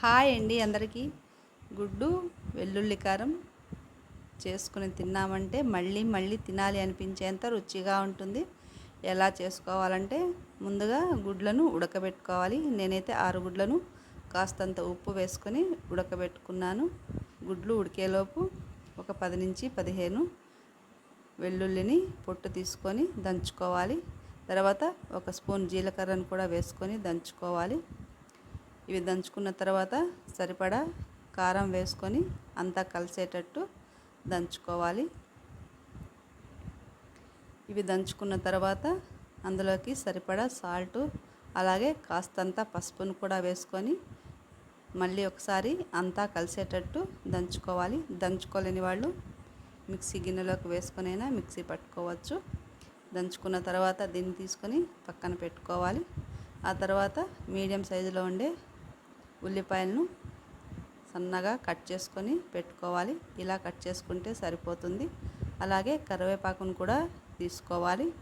Hi అండి అందరికీ. గుడ్డు వెల్లుల్లి కారం చేసుకుని తిన్నామంటే మళ్ళీ మళ్ళీ తినాలి అనిపించేంత రుచిగా ఉంటుంది. ఎలా చేసుకోవాలంటే ముందుగా గుడ్లను ఉడకబెట్టుకోవాలి. నేనైతే ఆరు గుడ్లను కాస్తంత ఉప్పు వేసుకొని ఉడకబెట్టుకున్నాను. గుడ్లు ఉడికేలోపు ఒక పది నుంచి పదిహేను వెల్లుల్లిని పొట్టు తీసుకొని దంచుకోవాలి. తర్వాత ఒక స్పూన్ జీలకర్రను కూడా వేసుకొని దంచుకోవాలి. ఇవి దంచుకున్న తర్వాత సరిపడా కారం వేసుకొని అంతా కలిసేటట్టు దంచుకోవాలి. ఇవి దంచుకున్న తర్వాత అందులోకి సరిపడా సాల్టు అలాగే కాస్తంత పసుపును కూడా వేసుకొని మళ్ళీ ఒకసారి అంతా కలిసేటట్టు దంచుకోవాలి. దంచుకోలేని వాళ్ళు మిక్సీ గిన్నెలోకి వేసుకొనైనా మిక్సీ పట్టుకోవచ్చు. దంచుకున్న తర్వాత దీన్ని తీసుకొని పక్కన పెట్టుకోవాలి. ఆ తర్వాత మీడియం సైజులో ఉండే ఉల్లిపాయలను సన్నగా కట్ చేసుకొని పెట్టుకోవాలి. ఇలా కట్ చేసుకుంటే సరిపోతుంది. అలాగే కరివేపాకును కూడా తీసుకోవాలి.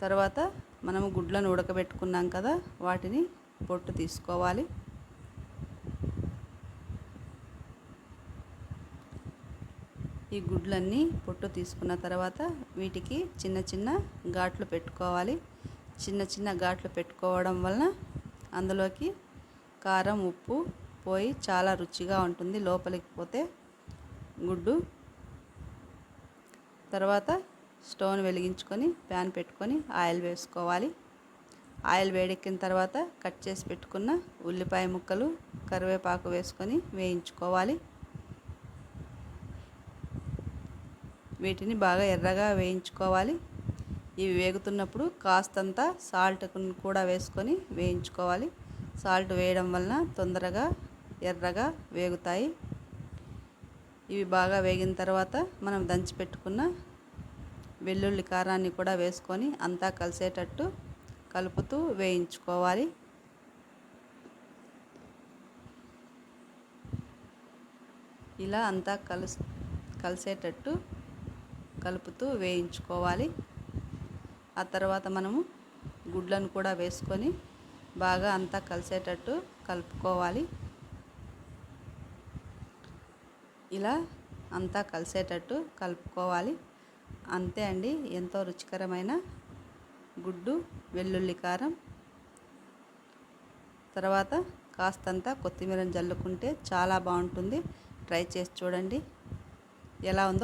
తర్వాత మనము గుడ్లను ఉడకబెట్టుకున్నాం కదా వాటిని పొట్టు తీసుకోవాలి. ఈ గుడ్లన్నీ పొట్టు తీసుకున్న తర్వాత వీటికి చిన్న చిన్న ఘాట్లు పెట్టుకోవాలి. చిన్న చిన్న ఘాట్లు పెట్టుకోవడం వలన అందులోకి కారం ఉప్పు పోయి చాలా రుచిగా ఉంటుంది. లోపలికి పోతే గుడ్డు. తర్వాత స్టవ్ వెలిగించుకొని ప్యాన్ పెట్టుకొని ఆయిల్ వేసుకోవాలి. ఆయిల్ వేడెక్కిన తర్వాత కట్ చేసి పెట్టుకున్న ఉల్లిపాయ ముక్కలు కరివేపాకు వేసుకొని వేయించుకోవాలి. వీటిని బాగా ఎర్రగా వేయించుకోవాలి. ఇవి వేగుతున్నప్పుడు కాస్తంత సాల్ట్ కూడా వేసుకొని వేయించుకోవాలి. సాల్ట్ వేయడం వలన తొందరగా ఎర్రగా వేగుతాయి. ఇవి బాగా వేగిన తర్వాత మనం దంచి పెట్టుకున్న వెల్లుల్లి కారాన్ని కూడా వేసుకొని అంతా కలిసేటట్టు కలుపుతూ వేయించుకోవాలి. ఇలా అంతా కలుసు కలిసేటట్టు కలుపుతూ వేయించుకోవాలి. ఆ తర్వాత మనము గుడ్లను కూడా వేసుకొని బాగా అంతా కలిసేటట్టు కలుపుకోవాలి. ఇలా అంతా కలిసేటట్టు కలుపుకోవాలి. అంతే అండి. ఎంతో రుచికరమైన గుడ్డు వెల్లుల్లి కారం. తర్వాత కాస్తంత కొత్తిమీరని జల్లుకుంటే చాలా బాగుంటుంది. ట్రై చేసి చూడండి. ఎలా ఉందో